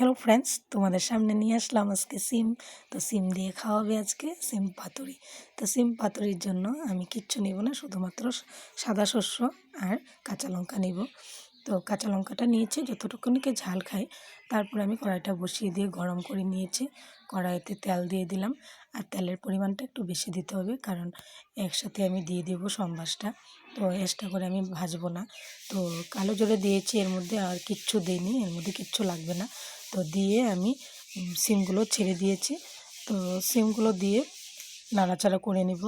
Hello friends তোমাদের সামনে নিয়ে আসলাম আজকে সিম। তো সিম দিয়ে খাওয়াবে আজকে সিম পাতুরি। তো সিম পাতুরির জন্য আমি কিচ্ছু নেব না, শুধুমাত্র সাদা শস্য আর কাঁচা লঙ্কা নেব। তো কাঁচা লঙ্কাটা নিয়েছি যতটুকুনিকে ঝাল খাই তারপর আমি কড়াইটা বসিয়ে দিয়ে গরম করে নিয়েছি। কড়াইতে তেল দিয়ে দিলাম। আর তেলের পরিমাণটা একটু বেশি দিতে হবে, কারণ একসাথে আমি দিয়ে দেবো সম্বাসটা। তো এক্সট্রা করে আমি ভাজবো না। তো কালো জোরে দিয়েছি, এর মধ্যে আর কিচ্ছু দিইনি, এর মধ্যে কিচ্ছু লাগবে না। তো দিয়ে আমি সিমগুলো ছেড়ে দিয়েছি। তো সিমগুলো দিয়ে নাড়াচাড়া করে নেব।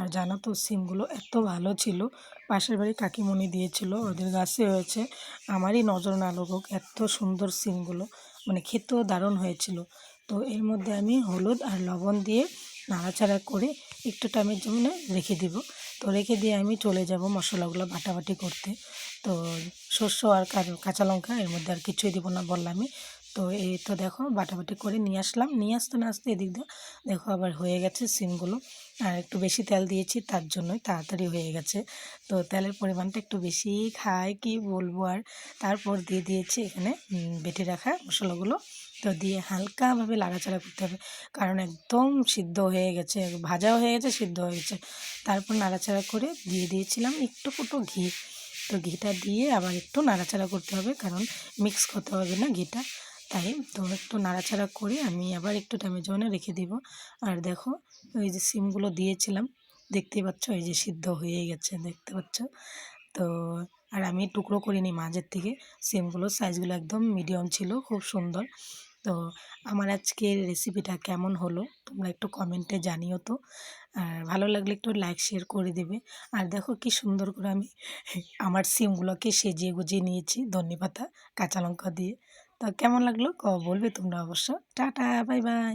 আর জানো তো, সিমগুলো এত ভালো ছিল। পাশের বাড়ি কাকিমণি দিয়েছিল, ওদের গাছে হয়েছে। আমারই নজর না লাগুক, এত সুন্দর সিমগুলো মানে খেতেও দারুণ হয়েছিল। তো এর মধ্যে আমি হলুদ আর লবণ দিয়ে নাড়াচাড়া করে একটু টাইমের জন্য রেখে দিব। তো রেখে দিয়ে আমি চলে যাব মশলাগুলো বাটাবাটি করতে। তো শস্য আর কাঁচা লঙ্কা এর মধ্যে আর কিছুই দিব না বললামই। তো এই তো দেখো বাটাবাটি করে নিয়ে আসলাম। নিয়ে আসতে না আসতে এদিক দিয়ে দেখো আবার হয়ে গেছে সিমগুলো। আর একটু বেশি তেল দিয়েছি, তার জন্যই তাড়াতাড়ি হয়ে গেছে। তো তেলের পরিমাণটা একটু বেশি খায়, কি বলব? আর তারপর দিয়ে দিয়েছি এখানে বেটে রাখা মশলাগুলো। তো দিয়ে হালকাভাবে লাড়াচাড়া করতে হবে। কারণ একদম সিদ্ধ হয়ে গেছে, ভাজাও হয়ে গেছে, সিদ্ধ হয়ে গেছে। তারপর নাড়াচাড়া করে দিয়ে দিয়েছিলাম একটু ফুটো ঘি। তো ঘিটা দিয়ে আবার একটু নাড়াচাড়া করতে হবে, কারণ মিক্স করতে হবে না ঘিটা। তাই তো একটু নাড়াচাড়া করে আমি আবার একটু জন্য রেখে দিব। আর দেখো, ওই যে সিমগুলো দিয়েছিলাম, দেখতে পাচ্ছ? এই যে সিদ্ধ হয়ে গেছে, দেখতে পাচ্ছ? তো আর আমি টুকরো করিনি মাঝের থেকে সিমগুলোর সাইজগুলো একদম মিডিয়াম ছিল, খুব সুন্দর। তো আমার আজকের রেসিপিটা কেমন হলো, তোমরা একটু কমেন্টে জানিও তো। আর ভালো লাগলে একটু লাইক, শেয়ার করে দেবে। আর দেখো কি সুন্দর করে আমি আমার সিমগুলোকে সেজিয়ে গুজিয়ে নিয়েছি ধনে পাতা কাঁচা লঙ্কা দিয়ে। তো কেমন লাগল? ক বলবে তোমরা অবশ্য। Tata bye bye.